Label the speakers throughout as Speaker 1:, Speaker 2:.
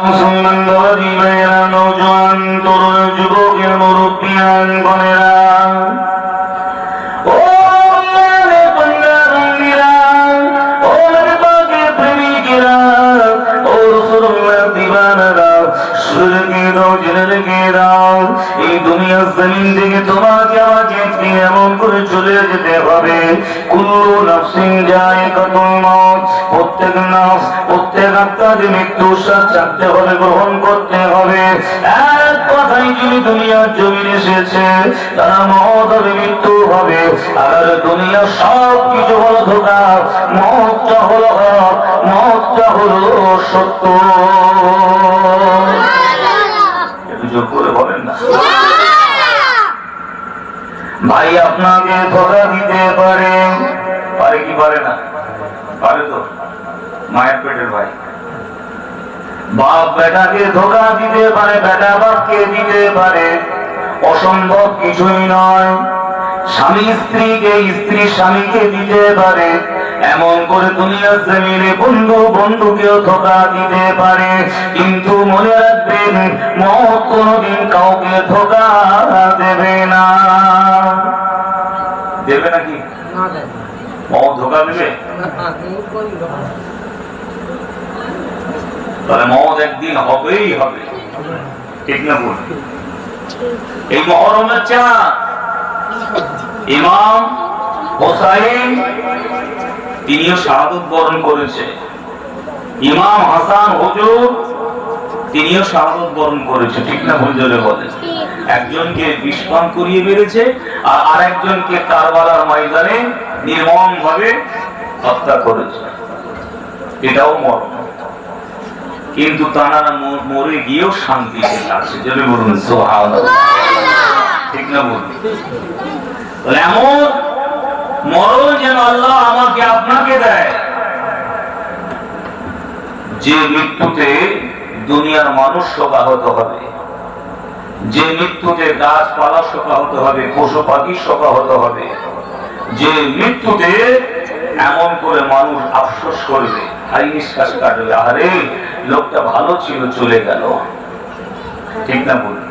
Speaker 1: মুসলমান দরদি ভাইয়েরা নৌজওয়ান তরুণ যুবকের মুরব্বিয়ান গণেরা ও আল্লাহর বান্দা বান্দীরা, ও নবী পাকের প্রেমিকেরা, ও রাসূলুল্লাহ শুনে রেখে দাও, জেনে রেখে জমিন থেকে তোমাকে আমাকে একদিন এমন করে চলে যেতে হবে। কুল্লু নাফসিন জায়গাতুল মউত প্রত্যেক নাফস প্রত্যেক আত্মাকে হবে গ্রহণ করতে হবে। এক কথাই যিনি দুনিয়ার জমিন এসেছে তারা মহৎ হবে মৃত্যু হবে। আর দুনিয়া সব কিছু হলো ধোকা মহৎটা হলো মহৎটা হলো সত্য। একটু করে বলেন না। ভাই আপনাকে ধোকা দিতে পারে? পারে কি পারে না? পারে তো। মায়ের পেটের ভাই। বাপ বেটাকে ধোকা দিতে পারে, বেটা বাপকে দিতে পারে। অসম্ভব কিছুই নয়। স্বামী স্ত্রীকে, স্ত্রী স্বামীকে দিতে পারে। এমন করে দুনিয়ার জমিনে বন্ধু বন্ধুকেও ধোকা দিতে পারে। কিন্তু মনে রাখবেন মত কোনদিন কাউকে ধোকা দেবে না। দেবে নাকি? মত ধোকা দেবে? তাহলে মত একদিন হবেই হবে। ঠিক না বল এই মহরমের চাঁদ। ইমাম হোসাইন তিনিও শাহাদত বরণ করেছে। ইমাম হাসান হুজুর তিনিও শাহাদত বরণ করেছে। ঠিক না ভুল জোরে বলে একজনকে বিষপান করিয়ে মেরেছে আর আরেকজনকে কারবালার ময়দানে নির্মম ভাবে হত্যা করেছে। এটাও মরণ কিন্তু তারা মরে গিয়েও শান্তি আছে যদি বলুন। ঠিক না বলুন? এমন মরণ যেন আল্লাহ আমাকে আপনাকে দেয় যে মৃত্যুতে দুনিয়ার মানুষ শোকাহত হবে। যে মৃত্যুতে গাছপালা শোকাহত হবে পশু পাখি শোকাহত হবে, যে মৃত্যুতে এমন করে মানুষ আফসোস করবে হাই নিঃশ্বাস কাটবে, আরে লোকটা ভালো ছিল, চলে গেল। ঠিক না বলুন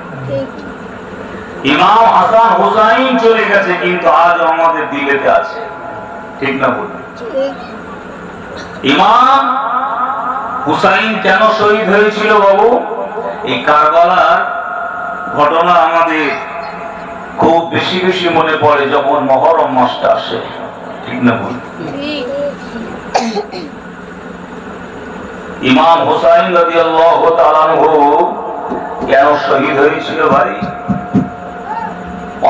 Speaker 1: ইমাম হাসান হুসাইন চলে গেছে, কিন্তু আজ আমাদের দিলেতে আছে। ঠিক না বলুন ইমাম হুসাইন কেন শহীদ হয়েছিল বাবু? এই কারবালার ঘটনা আমাদের খুব বেশি বেশি মনে পড়ে যখন মহরম মাসটা আসে। ঠিক না বলুন ইমাম হুসাইন কেন শহীদ হয়েছিল ভাই?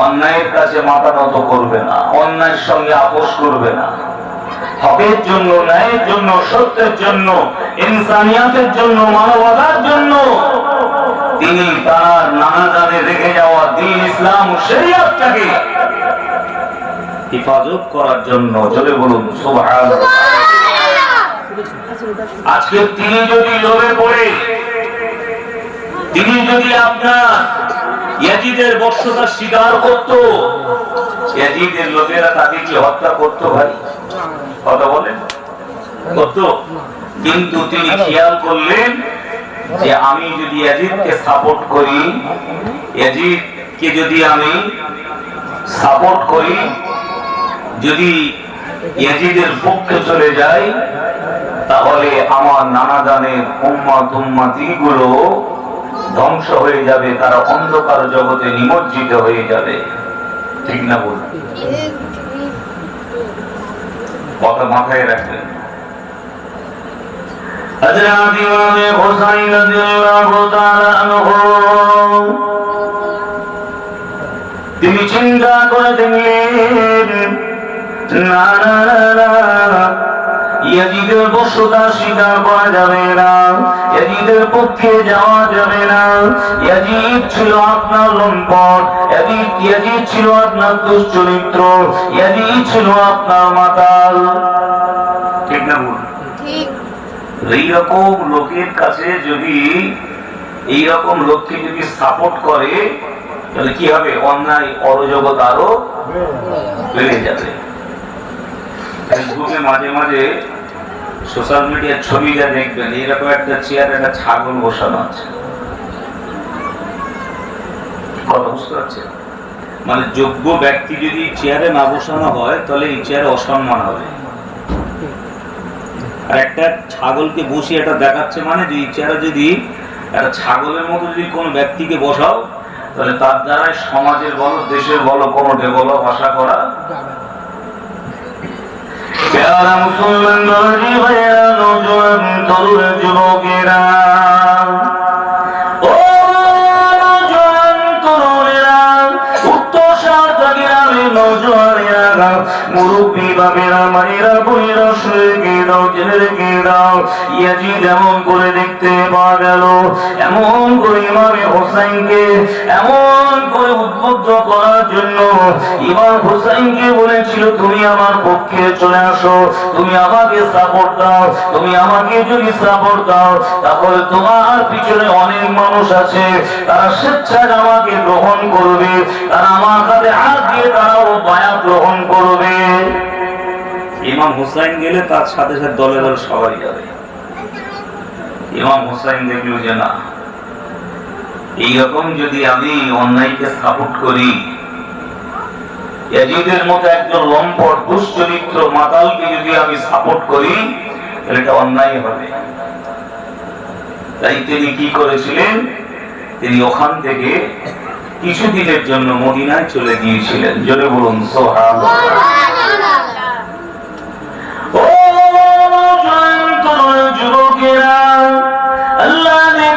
Speaker 1: অন্যায়ের কাছে মাথা নত করবে না, অন্যায়ের সঙ্গে আপোষ করবে না। হকের জন্য, ন্যায়ের জন্য, সত্যের জন্য, ইনসানিয়াতের জন্য, মানবতার জন্য তিনি তার নানা জানে রেখে যাওয়া দিন ইসলাম শরিয়াতটাকে হেফাজত করার জন্য চলে বলুন সুবহানাল্লাহ। আজকে তিনি যদি লোভে পড়ে তিনি যদি আপনার ইয়াজিদের বর্ষতার স্বীকার করত ইয়াজিদের লোকেরা তাকে কি হত্যা করত ভাই। কথা বলেন? করত। কিন্তু তিনি খেয়াল করলেন যে আমি যদি ইয়াজিদকে সাপোর্ট করি, ইয়াজিদকে যদি আমি সাপোর্ট করি, যদি ইয়াজিদের পক্ষে চলে যাই, তাহলে আমার নানা দানের উম্মা তুম্মাতি গুলো ধ্বংস হয়ে যাবে, তারা অন্ধকার জগতে নিমজ্জিত হয়ে যাবে। ঠিক না বলুন কথা মাথায় রাখবেন। তিনি চিন্তা করে দেখলেন না না ইয়াজিদের বর্ষতা স্বীকার করা যাবে না ইয়াজিদের পক্ষে যাওয়া যাবে না ইয়াজিদ ছিল আপনার লম্পট ইয়াজিদ ইয়াজিদ ছিল আপনার দুশ্চরিত্র ইয়াজিদ ছিল আপনার মাতাল ঠিক না বলুন এইরকম লোকের কাছে যদি এইরকম লোককে যদি সাপোর্ট করে, তাহলে কি হবে? অন্যায়, অরাজকতা আরও বেড়ে যাবে। ফেসবুকে মাঝে মাঝে
Speaker 2: সোশ্যাল মিডিয়ার ছবিটা দেখবেন এরকম একটা চেয়ার একটা ছাগল বসানো আছে। বুঝতে পারছেন? মানে যোগ্য ব্যক্তি যদি চেয়ারে না বসানো হয়, তাহলে এই চেয়ারে অসম্মান হবে। আর একটা ছাগলকে বসিয়ে এটা দেখাচ্ছে মানে যে চেয়ারে যদি একটা ছাগলের মতো যদি কোনো ব্যক্তিকে বসাও, তাহলে তার দ্বারা সমাজের বলো, দেশের বলো কোনো ডেভেলপ আশা করা
Speaker 1: প্যারা মুসলমান যুবকেরা মুরব্বী বাবেরা মায়েরা, বোনেরা, শুয়ে দাও জেনে রেখে দাও ইয়াজিদ এমন করে দেখতে পাওয়া গেল। এমন করে ইমামে হোসাইনকে, এমন করে উদ্বুদ্ধ করার জন্য ইমাম হোসাইনকে বলেছিল, তুমি আমার পক্ষে চলে আসো। তুমি আমাকে সাপোর্ট দাও। তুমি আমাকে যদি সাপোর্ট দাও, তাহলে তোমার পিছনে অনেক মানুষ আছে। তারা স্বেচ্ছায় আমাকে গ্রহণ করবে। তারা আমার কাছে হাত দিয়ে তারাও বায়া গ্রহণ করবে।
Speaker 2: ইমাম হুসাইন গেলে তার সাথে সাথে দলে দলে সবাই যাবে
Speaker 1: ইমাম হোসাইন দেখল যে না। এইরকম যদি আমি অন্যায়কে সাপোর্ট করি মতো একজন লম্পট, দুশ্চরিত্র মাতালকে যদি আমি সাপোর্ট করি, তাহলে এটা অন্যায় হবে। তাই তিনি কি করেছিলেন? তিনি ওখান থেকে কিছুদিনের জন্য মদিনায় চলে গিয়েছিলেন। জোরে বলুন, সোহান। যুবকেরা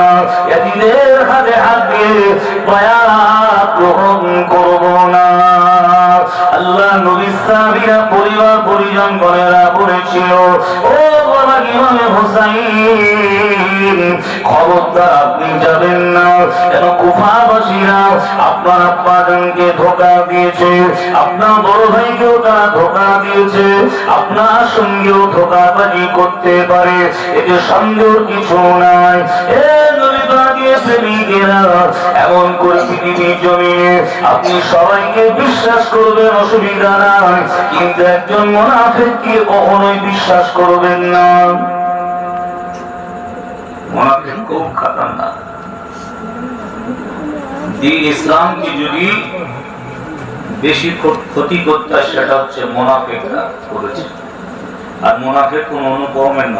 Speaker 1: না। ইয়াজিদের হাতে হাত দিয়ে বায়াত গ্রহণ করব না। আল্লাহ নবী সাহাবীরা পরিবার পরিজন গণেরা বলেছিল, ও আপনার আব্বাজানকে ধোকা দিয়েছে, আপনার ধোকা দিয়েছে, আপনার সঙ্গেও ধোকাবাজি করতে পারে, এতে সন্দেহ কিছু নাই। এমন করে পৃথিবী জমিনে আপনি সবাইকে বিশ্বাস করবেন, অসুবিধা নাই। কিন্তু একজন মোনাফেককে কখনোই বিশ্বাস করবেন না? ইসলামকে যদি বেশি ক্ষতি করতে সেটা হচ্ছে মোনাফেকরা করেছে। আর মোনাফেক কোন অন্য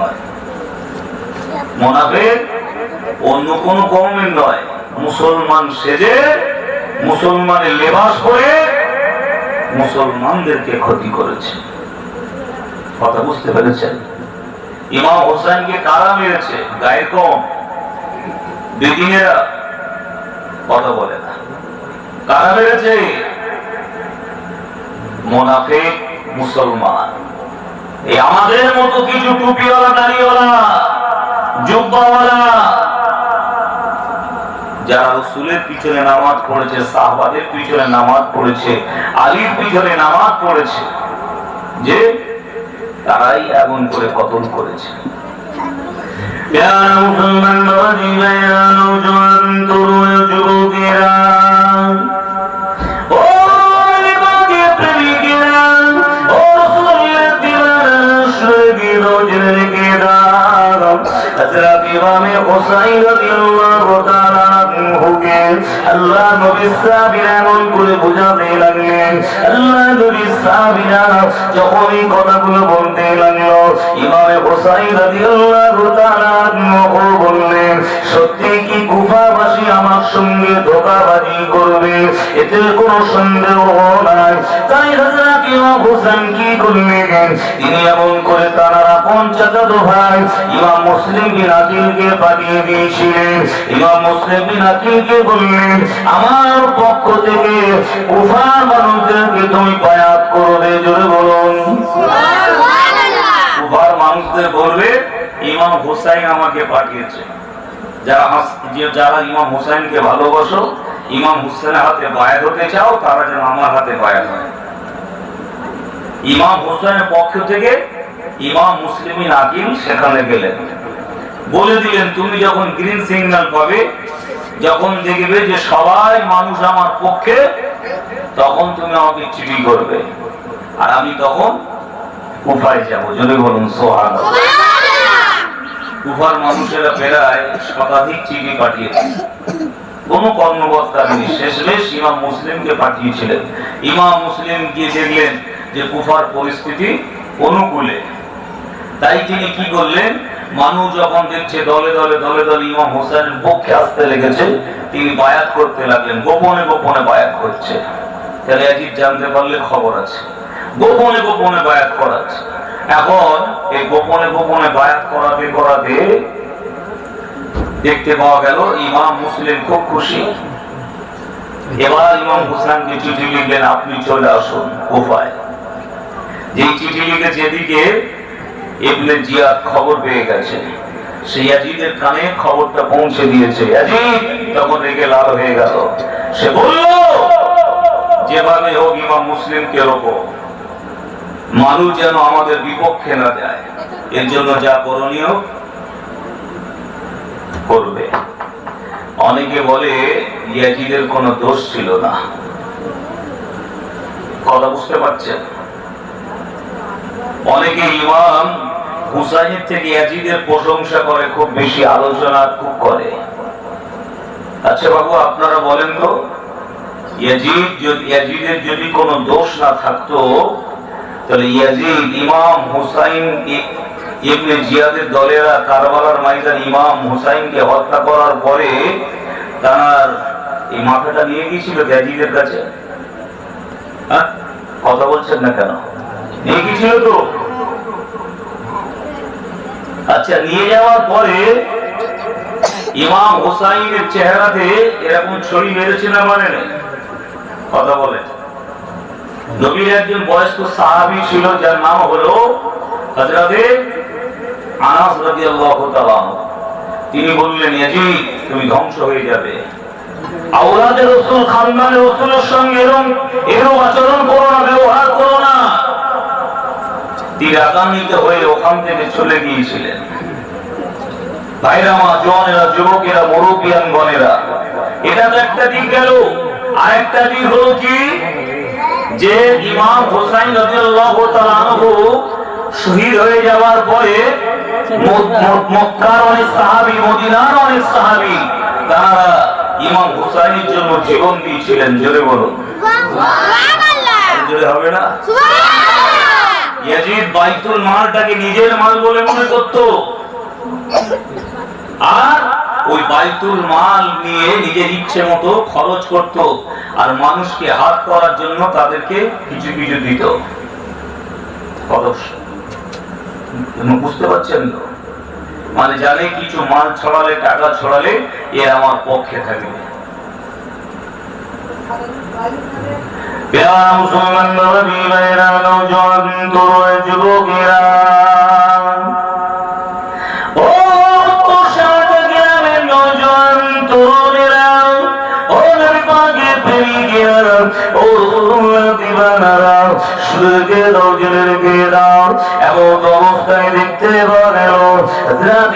Speaker 1: নয়। মোনাফেক অন্য কোন কমের নয়। মুসলমান সেজে মুসলমানের লেবাস করে মুসলমানদেরকে ক্ষতি করেছে। কথা বুঝতে পেরেছেন? ইমাম হোসেনকে কারা মেরেছে গায়ে কম। বেদিনেরা কথা বলে না। কারা মেরেছে? মোনাফেক মুসলমান। এই আমাদের মতো কিছু টুপিওয়ালা, দাড়িওয়ালা, জুব্বাওয়ালা যারা রসুলের পিছনে নামাজ পড়েছে পিছনে নামাজ পড়েছে, আলীর পিছনে নামাজ পড়েছে, যে তারাই এমন করে কতল করেছে। আনহুকে আল্লাহ নবী সাহাবীরা এমন করে বোঝাতে লাগলেন। আল্লাহ নবী সাহাবীরা যখন এই কথাগুলো বলতে লাগল, ইমামে হুসাইন রাদিয়াল্লাহু তাআলা আনহু বললেন, সত্যি কি কুফাবাসী আমার সঙ্গে ধোকাবাজি করবে? এতে কোনো সন্দেহ নাই। তাই হযরত ইমাম হোসেন কি করলেন? তিনি এমন করে তারা চাচাতো ভাই ইমাম মুসলিম বিন আকিলকে পাঠিয়ে দিয়েছিলেন। ইমাম মুসলিম বিন আকিলকে বললেন আমার পক্ষ থেকে কুফার মানুষদেরকে তুমি বায়াত করবে। জোরে বলুন। কুফার মানুষদের বলবে ইমাম হুসাইন আমাকে পাঠিয়েছে। যারা যারা ইমাম হুসাইনকে ভালোবাসো ইমাম হুসেনের হাতে বায়াত হতে চাও তারা যেন আমার হাতে বায়াত হয়। ইমাম হুসাইনের পক্ষ থেকে ইমাম মুসলিমিন আকিল সেখানে গেলেন। বলে দিলেন তুমি যখন গ্রিন সিগন্যাল পাবে যখন দেখবে যে সবাই মানুষ আমার পক্ষে তখন তুমি আমাকে চিঠি করবে। আর আমি তখন কুফায় যাব। যদি বলুন সোহান কুফার মানুষেরা প্রায় শতাধিক চিঠি পাঠিয়েছে। কোন কর্মকর্তা নেই। শেষমেশ ইমাম মুসলিমকে পাঠিয়েছিলেন। ইমাম মুসলিম গিয়ে দেখলেন যে কুফার পরিস্থিতি অনুকূলে। তাই তিনি কি করলেন? মানুষ যখন দেখছে দলে দলে দলে দলে ইমাম হোসেনের পক্ষে আসতে লেগেছে, তিনি বায়াত করতে লাগলেন, গোপনে গোপনে বায়াত করছে। তাহলে অজিত জানতে পারলে খবর আছে। গোপনে গোপনে বায়াত করাচ্ছে এখন এই গোপনে গোপনে বায়াত করাতে করাতে দেখতে পাওয়া গেল, ইমাম মুসলিম খুব খুশি। এবার ইমাম হুসাইনকে চিঠি লিখলেন, আপনি চলে আসুন উপায় যে চিঠি লিখে এদিকে ইবনে জিয়াদ খবর পেয়ে গেছে। কানে খবরটা পৌঁছে দিয়েছে। তখন রেগে লাল হয়ে গেল। সে বলল যেভাবে হোক ইমাম মানুষ যেন আমাদের বিপক্ষে না যায়। এর জন্য যা করণীয় করবে। অনেকে বলে, ইয়াজিদের কোনো দোষ ছিল না। কথা বুঝতে পারছেন? অনেকে ইমাম হুসাইনের থেকে ইয়াজিদের প্রশংসা করে, খুব বেশি আলোচনা খুব করে। আচ্ছা বাবু, আপনারা বলেন তো, ইয়াজিদ ইয়াজিদের যদি কোনো দোষ না থাকতো, তাহলে ইয়াজিদ, ইমাম হুসাইন ইবনে জিয়াদের দলেরা কারবালার ময়দান ইমাম হুসাইনকে হত্যা করার পরে তার এই মাথাটা নিয়ে গিয়েছিল ইয়াজিদের কাছে? হ্যাঁ? কথা বলছেন না কেন? আচ্ছা নিয়ে যাওয়ার পরে ইমাম হুসাইনের চেহারাতে এরকম ছড়ি মেরেছে না মানে? কথা বলে। নবীর একজন বয়স্ক সাহাবী ছিল, যার নাম হলো তিনি বললেন তুমি ধ্বংস হয়ে যাবে। আওলাদে রসুল, খানদানে রসুলের সঙ্গে এরকম এরকম আচরণ করো না ব্যবহার করো না তিনি রাগান্বিত হয়ে ওখান থেকে চলে গিয়েছিলেন। ভাইরা মা জওয়ানেরা যুবকেরা মুরব্বিয়ান গণেরা এটা তো একটা দিক গেল। আরেকটা দিক হলো কি? যে ইমাম হোসাইন শহীদ হয়ে যাওয়ার পরে মক্কার অনেক সাহাবী মদিনার অনেক সাহাবী তারা ইমাম হুসাইনের জন্য জীবন দিয়েছিলেন। জোরে বলুন জোরে হবে না? ইয়াজিদ বাইতুল মালটাকে নিজের মাল বলে মনে করত। আর ওই বাইতুল মাল নিয়ে নিজের ইচ্ছে মতো খরচ করত আর মানুষকে হাত করার জন্য তাদেরকে কিছু কিছু দিত। খরচ। বুঝতে পারছেন তো? মানে জানে কিছু মাল ছড়ালে, টাকা ছড়ালে এ আমার পক্ষে থাকবে। প্যারা মুসলমান নবী ভাইরা নওজোয়ান তরুণ যুবকেরা। ও পোশাক গ্রামের নওজোয়ান তরুণেরা, ও নবী পাকের প্রেমিকেরা, ও রাসূলুল্লাহ দিবানারা সুরকে রোজনের গেরা এমন অবস্থায় দেখতে পাওয়া গেল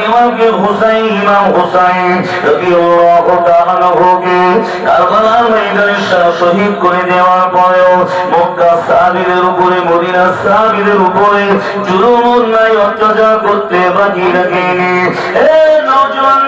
Speaker 1: ইমামকে হুসাইন, ইমাম হুসাইন রাদিয়াল্লাহু তাআলা আনহুকে কারবালার ময়দানে শহীদ করে দেওয়ার পরেও মক্কা সাহাবীদের উপরে, মদিনা সাহাবীদের উপরে জুলুম অন্যায় অত্যাচার করতে বাকি রাখেনি। এ নওজোয়ান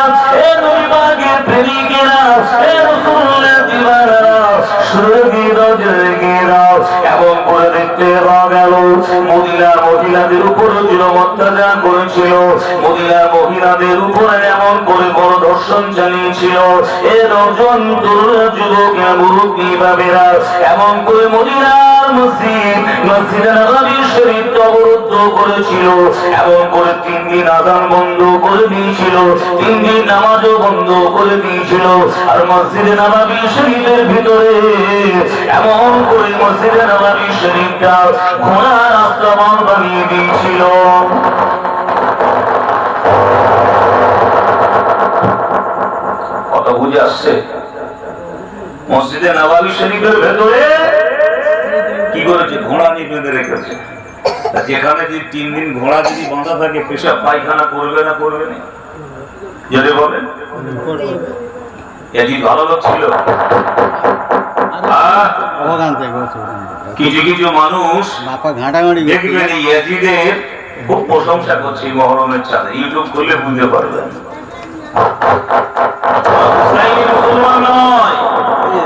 Speaker 1: এমন করে দেখতে পাওয়া গেল মহিলা মহিলাদের উপর জুলুম অত্যাচার করেছিল মহিলা মহিলাদের উপরে এমন করে বড় ধর্ষণ চালিয়েছিল এ তরুণ যুবক মুরব্বী এমন করে মদিনার মসজিদ করেছিল। এমন করে তিন দিন আদান বন্ধ করে দিয়েছিল। তিন দিন নামাজও বন্ধ করে দিয়েছিল। আর মসজিদে নবাবী শরীফের ভিতরে এমন করে মসজিদে শরীফটা ঘোড়ার আক্রমণ বানিয়ে দিয়েছিল। আসছে। মসজিদে নবাবী শরীফের ভেতরে কি করেছে? ঘোড়া নিয়ে বেঁধে রেখেছে। যেখানে যদি তিন দিন ঘোড়া যদি বাঁধা থাকে পেশাব পায়খানা করবে না করবে না? যদি বলেন এটি ভালো লোক ছিল। কিছু কিছু মানুষ। দেখবেন ইয়াজিদের খুব প্রশংসা করছে মহরমের চাঁদে। ইউটিউব খুললে বুঝতে পারবেন। মুসলমান নয়
Speaker 3: এই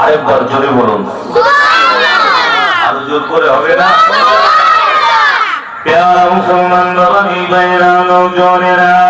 Speaker 1: আরেকবার জোরে বলুন আরও জোর করে হবে না প্যারা মুসলমান বাবা ভাইরা নৌজনেরা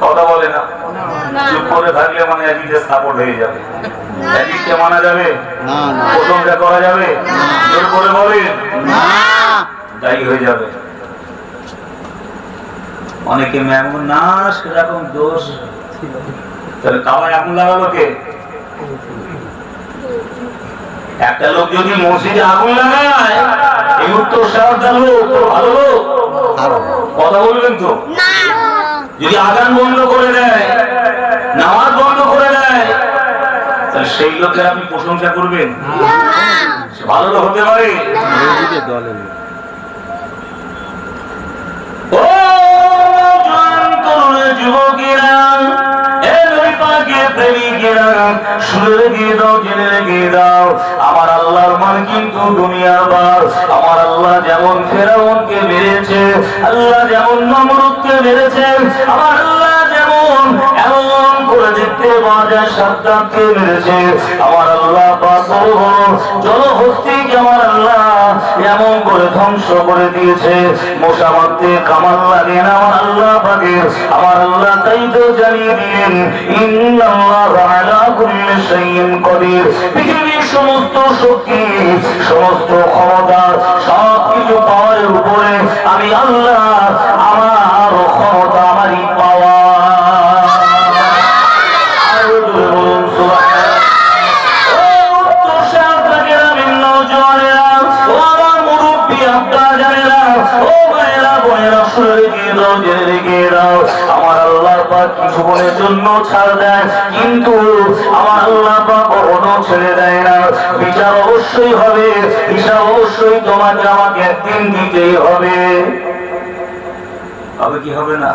Speaker 1: কথা বলে না। চুপ করে থাকলে মানে আজিদের সাপোর্ট হয়ে যাবে। আজিদকে মানা যাবে। প্রশংসা করা যাবে। জোর করে বলেন।
Speaker 3: না।
Speaker 1: দায়ী হয়ে যাবে। অনেকে মেমন না সেরকম দোষ তাহলে কামায় আগুন লাগালো কে? একটা লোক যদি মসজিদে আগুন লাগায় এই উত্তর লোক ভালো লোক? কথা বলবেন তো? যদি আগান বন্ধ করে দেয় নামাজ বন্ধ করে দেয় তাহলে সেই লোকের আপনি প্রশংসা করবেন? ভালো তো হতে পারে। ও যুবকেরা, পাকের প্রেমিকেরা, শুনে রেখে দাও, জেনে রেখে দাও, আমার আল্লাহর মান কিন্তু দুনিয়ার বার। আমার আল্লাহ যেমন ফেরাউনকে মেরেছে আল্লাহ যেমন নমরুদকে মেরেছে আমার আল্লাহ যেমন মেরেছে। আমার আল্লাহ আমার আল্লাহ? এমন করে ধ্বংস করে দিয়েছে। কামাল লাগে না আমার আল্লাহ আমার আল্লাহ তাই তো জানিয়ে দিলেন পৃথিবীর সমস্ত শক্তি, সমস্ত ক্ষমতা সব কিছু পাওয়ার উপরে আমি আল্লাহ জন্য ছাড় দেয় কিন্তু আমার আল্লাহ কখনো ছেড়ে দেয় না। বিচার অবশ্যই হবে হিসাব অবশ্যই তোমাকে আমাকে একদিন দিতেই হবে। হবে কি হবে না?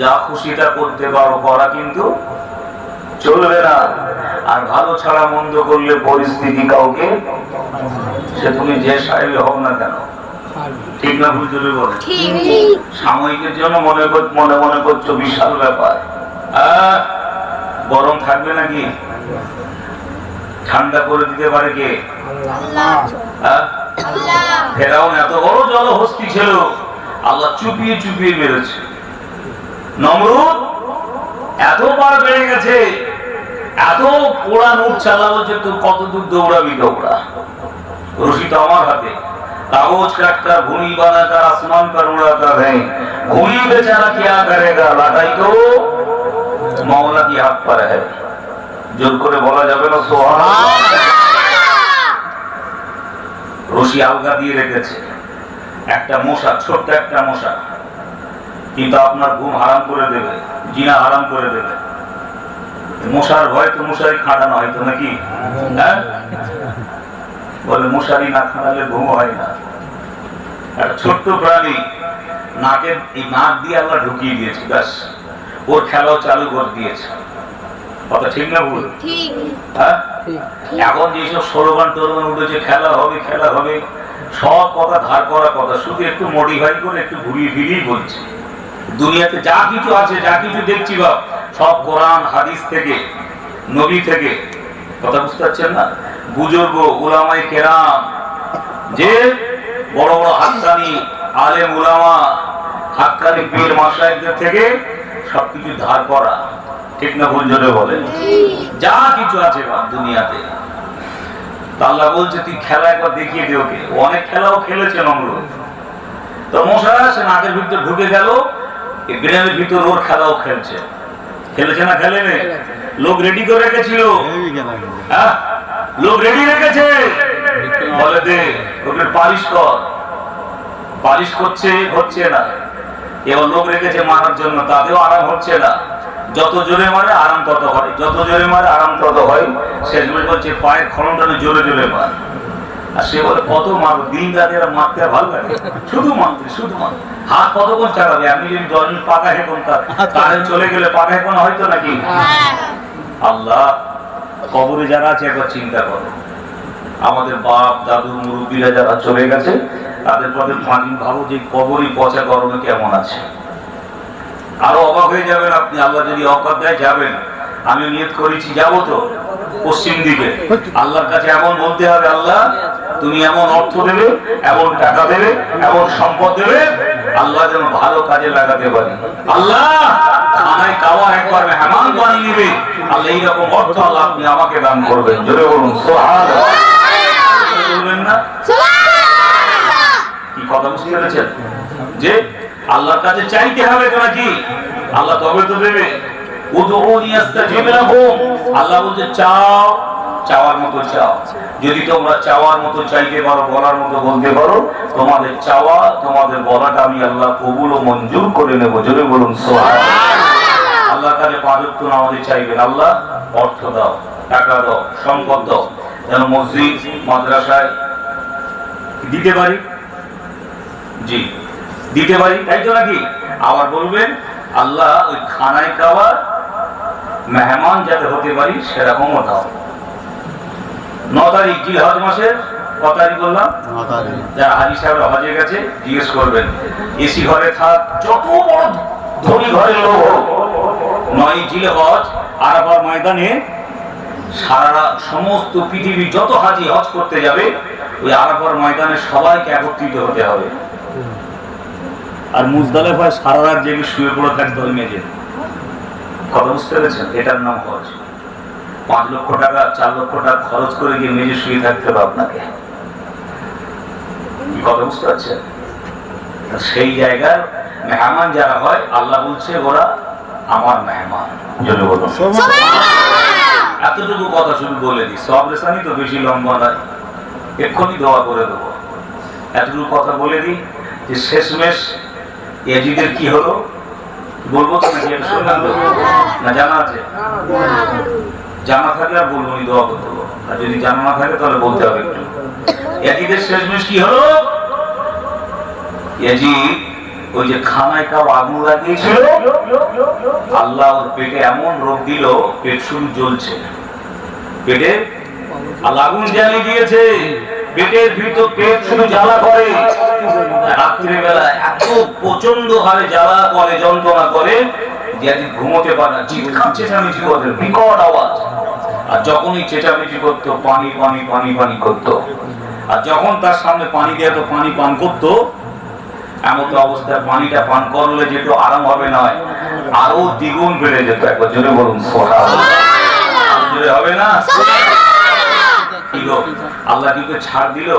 Speaker 1: যা খুশিটা করতে পারো করা কিন্তু চলবে না। আর ভালো ছাড়া মন্দ করলে পরিস্থিতি কাউকে সে তুমি যে সাহেব হও না কেন? ঠিক না বলে? সাময়িকের জন্য মনে মনে মনে করছ বিশাল ব্যাপার। গরম থাকবে নাকি? ঠান্ডা করে দিতে পারে কে? ফেরাউন এত বড় জলহস্তি ছিল আল্লাহ চুপিয়ে চুপিয়ে মেরেছে। নমরুদ এত বার বেড়ে গেছে এত পোড়া নোট চালা বলছে তো কত দূর দৌড়াবি দৌড়া। রশি তো আমার হাতে। कागज काट कर भूमि बनाकर आसमान पर उड़ाता है भूमि बेचारा क्या करेगा लड़ाई तो मौला की हाथ पर है জোর করে বলা যাবে না সোহান রশি আলগা দিয়ে রেখেছে একটা মশা ছোট্ট একটা মশা কিন্তু আপনার ঘুম হারাম করে দেবে জিনা হারাম করে দেবে মশার ভয় তো মশারি খাটানো হয়তো নাকি হ্যাঁ বলে মশারি না খাটালে ঘুম হয় না। একটা ছোট্ট প্রাণী নাকের এই নাক দিয়ে আল্লাহ ঢুকিয়ে দিয়েছে ব্যাস। ওর খেলাও চালু করে দিয়েছে। কথা ঠিক না ভুল? হ্যাঁ? এখন যেসব উঠেছে খেলা হবে খেলা হবে। সব কথা ধার করা কথা শুধু একটু মডিফাই করে একটু ঘুরিয়ে ফিরিয়ে বলছে। দুনিয়াতে যা কিছু আছে যা কিছু দেখছি বাপ সব কোরআন হাদিস থেকে নবী থেকে। কথা বুঝতে পারছেন না? বুজুর্গ উলামাই কেরাম যে বড় বড় হাক্কানি আলেম উলামা হাক্কানি পীর মাসাইকদের থেকে সবকিছু ধার করা ঠিক না ভুল জোরে বলেন? যা কিছু আছে দুনিয়াতে। আল্লাহ বলছে তুই খেলা একবার দেখিয়ে দে ওকে। অনেক খেলাও খেলেছে নমরুদ তো মশা সে নাকের ভিতরে ঢুকে গেল ব্রেনের ভিতর ওর খেলাও খেলছে। খেলেছে না খেলেনি? লোক রেডি করে রেখেছিল। হ্যাঁ? লোক রেডি রেখেছে। বলে দে ওকে পালিশ কর। পালিশ করছে হচ্ছে না। এবার লোক রেখেছে মারার জন্য তাতেও আরাম হচ্ছে না। যত জোরে মারে আরাম তত হয়। যত জোরে মারে আরাম তত হয়। শেষমেশ বলছে পায়ের খড়নটা জোরে জোরে মার। আর সে বলে কত মারো দিন রাতে এরা মারতে ভালো লাগে শুধু মারতে শুধু মারতে। হাত কতক্ষণ চালাবে? আপনি যদি দশ মিনিট পাকা হেঁকন তার চলে গেলে পাকা হেঁকন হয়তো নাকি?
Speaker 4: হ্যাঁ।
Speaker 1: আল্লাহ। কবরে যারা আছে একবার চিন্তা করো। আমাদের বাপ, দাদু, মুরব্বীরা যারা চলে গেছে, তাদের পথে পানি ভাবো যে কবরই পচা গরমে কেমন আছে। আরও অবাক হয়ে যাবেন আপনি, আল্লাহ যদি অকাত দেয় যাবেন, আমি নিয়ত করেছি, যাব তো পশ্চিম দিকে। আল্লাহর কাছে এমন বলতে হবে, আল্লাহ, তুমি এমন অর্থ দেবে, এমন টাকা দেবে, এমন সম্পদ দেবে আল্লাহ যেন ভালো কাজে লাগাতে পারি। আল্লাহ খানায় কাওয়া একবার মেহমান বানিয়ে নেবে। আল্লাহ এইরকম অর্থ আল্লাহ আপনি আমাকে দান করবেন। জোরে বলুন সোহান বলবেন না? কি কথা বুঝতে পেরেছেন? যে আল্লাহর কাছে চাইতে হবে কেন কি? আল্লাহ তবে তো দেবে। উদউনি আস্তাজিব লাকুম আল্লাহ বলছে চাও চাওয়ার মতো চাও। যদি তোমরা চাওয়ার মতো চাইতে পারো, বলার মতো বলতে পারো, তোমাদের চাওয়া, তোমাদের বলাটা আমি আল্লাহ কবুল ও মঞ্জুর করে নেব। জোরে বলুন আল্লাহর কাছে পাঁচত্ব আমাদের চাইবেন, আল্লাহ অর্থ দাও, টাকা দাও, সম্পদ দাও। যেন মসজিদ, মাদ্রাসায় দিতে পারি? জি, দিতে পারি, তাই তো নাকি? আবার বলবেন, আল্লাহ ওই খানায় খাওয়ার মেহমান যাতে হতে পারি, সেরকমও দাও। ন তারিখ জিল হজ মাসের? ক তারিখ বললাম? যারা হাজি সাহেব হজে গেছে জিজ্ঞেস করবেন। এসি ঘরে থাক যত বড় ধনী ঘরের লোক হোক নয় জিলে হজ আরাফার ময়দানে সারা সমস্ত পৃথিবীর যত হাজি হজ করতে যাবে ওই আরাফার ময়দানে সবাইকে একত্রিত হতে হবে। আর মুজদালেফায় সারা রাত জেগে শুয়ে পড়ে থাকতে হবে মেঝে কথা বুঝতে পেরেছেন? এটার নাম হজ। পাঁচ লক্ষ টাকা চার লক্ষ টাকা খরচ করে গিয়ে মেঝে শুয়ে থাকতে হবে আপনাকে। কথা বুঝতে পারছেন? সেই জায়গার মেহমান যারা হয় আল্লাহ বলছে ওরা আমার মেহমান। বলুন। এতটুকু কথা শুধু বলে দিই সব রেসানি তো বেশি লম্বা নয়। এক্ষুনি দোয়া করে দেবো। এতটুকু কথা বলে দিই যে শেষমেশ এজিদের কি হলো? বলব তো নাকি? শুনলাম? না জানা আছে। জানা থাকলে আর বলব দোয়া করতে। আর যদি জানা না থাকে, তাহলে বলতে হবে একটু। এজিদের শেষমেশ কি হলো? ওই যে খানায় কাউ আগুন লাগিয়েছিল আল্লাহ পেটে এমন রোগ দিল, পেট শুরু জ্বলছে। পেটে আগুন জ্বালিয়ে দিয়েছে, পেটের ভিতর পেট শুধু জ্বালা করে। রাত্রিবেলা এত প্রচণ্ড হারে জ্বালা করে, যন্ত্রণা করে ঘুমোতে পারে না চিৎকার চেঁচামেচি করবে বিকট আওয়াজ। আর যখনই চেঁচামেচি করতো পানি পানি পানি পানি করতো। আর যখন তার সামনে পানি দিয়ে তো পানি পান করতো এমন অবস্থায় পানিটা পান করলে যেটা আরাম হবে নয় আরও দ্বিগুণ বেড়ে যেত। একবার জোরে বলুন জোরে হবে না? আল্লাহ কিন্তু ছাড় দিল?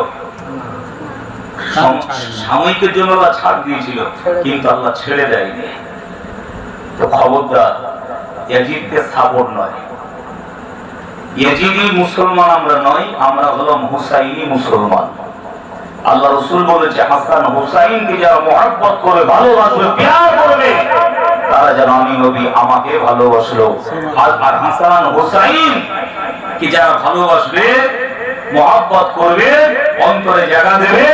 Speaker 1: সাময়িকের জন্য আল্লাহ ছাড় দিয়েছিল কিন্তু আল্লাহ ছেড়ে দেয়নি। মুসলমান, আমরা নই, আমরা হলাম হুসাইনি মুসলমান। আল্লাহ রসুল বলেছে, হাসান হুসাইনকে যারা মহাব্বত করে, ভালোবাসবে, প্যার করবে, তারা যেন আমি নবী, আমাকে ভালোবাসলো। আর হাসান হুসাইন কি যারা ভালোবাসবে মহাব্বত করবে অন্তরে জায়গা দেবে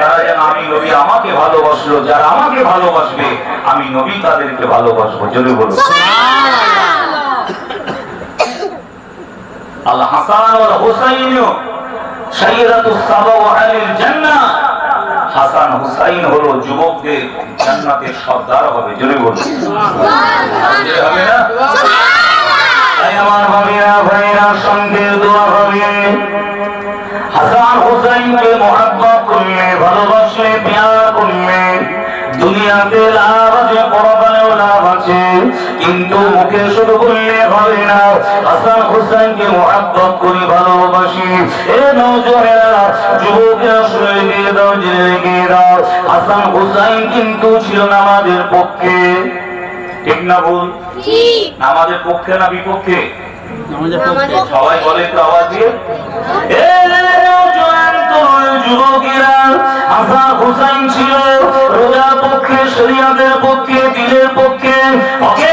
Speaker 1: তারা যেন আমি নবী আমাকে ভালোবাসলো যারা আমাকে ভালোবাসবে আমি নবী তাদেরকে ভালোবাসবো। জোরে বলব আল হাসান ওয়াল হুসাইন সাইয়্যিদাতুস সাবা ওয়া জান্নাহ। হাসান হুসাইন হলো যুবকদের জান্নাতের সর্দার হবে জোরে বলুন জোরে হবে না তাই আমার ভাইরা হবে হাসান হুসাইনকে মহাব্বত করলে ভালোবাসলে প্যার করলে দুনিয়াতে লাভ আছে পরকালেও লাভ আছে কিন্তু মুখে শুধু বললে হবে না হাসান হুসাইনকে মহাব্বত করি ভালোবাসি। এ নৌজনেরা যুবকেরা শুনে দিয়ে দাও জেনে গিয়ে দাও হাসান হুসাইন কিন্তু ছিল না আমাদের পক্ষে। ঠিক না ভুল? আমাদের পক্ষে না বিপক্ষে? সবাই বলে তো আওয়াজ দিয়ে। তরুণ যুবকেরা হাসান ছিল রোজার পক্ষে শরিয়াতের পক্ষে দিনের পক্ষে পক্ষে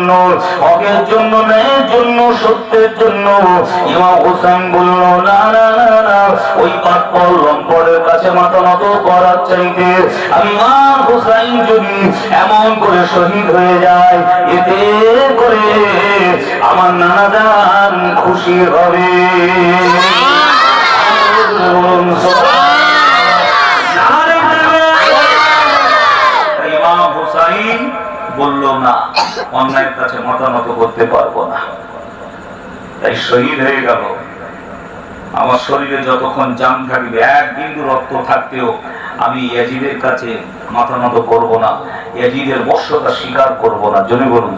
Speaker 1: হকের জন্য ন্যায়ের জন্য সত্যের জন্য। ইমাম হোসেন বলল না না না না ওই পাটপল লম্পটের কাছে মাথা নত করার চাইতে। ইমাম হোসাইন যদি এমন করে শহীদ হয়ে যায় এতে করে আমার নানা জান খুশি হবে। নারে ইমাম হুসাইন বলল না অন্যায়ের কাছে মাথা নত করতে পারব না। তাই শহীদ হয়ে গেল। আমার শরীরে যতক্ষণ জান থাকবে এক বিন্দু রক্ত থাকতেও আমি ইয়াজিদের কাছে মাথা নত করব না ইয়াজিদের বর্ষতা স্বীকার করব না। জনে বলুন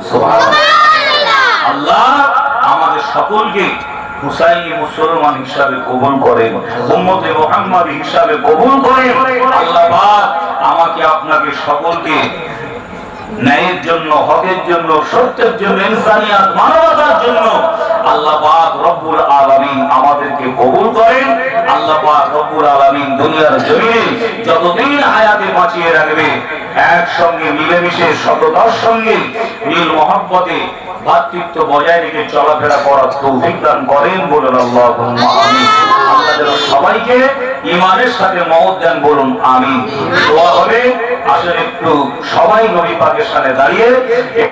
Speaker 1: আল্লাহ আমাদের সকলকে হুসাইনি মুসলমান হিসাবে কবুল করেন উম্মতে মোহাম্মদ হিসাবে কবুল করেন। আল্লাহ আমাকে আপনাকে সকলকে ন্যায়ের জন্য, হকের জন্য, সত্যের জন্য, ইনসানিয়াত, মানবতার জন্য আল্লাহ পাক রব্বুল আলামিন আমাদেরকে কবুল করেন। আল্লাহ পাক রব্বুল আলামিন দুনিয়ার জমিনে যতদিন হায়াতে বাঁচিয়ে রাখবে, একসঙ্গে, মিলেমিশে, সততার সঙ্গে, মিল মহব্বতে, ভাতৃত্ব বজায় রেখে চলাফেরা করার তৌফিক দান করেন বলুন আল্লাহ আল্লাহ যেন সবাইকে ইমানের সাথে মত দেন বলুন আমি দোয়া হবে, আসলে একটু সবাই নবী পাকের সাথে দাঁড়িয়ে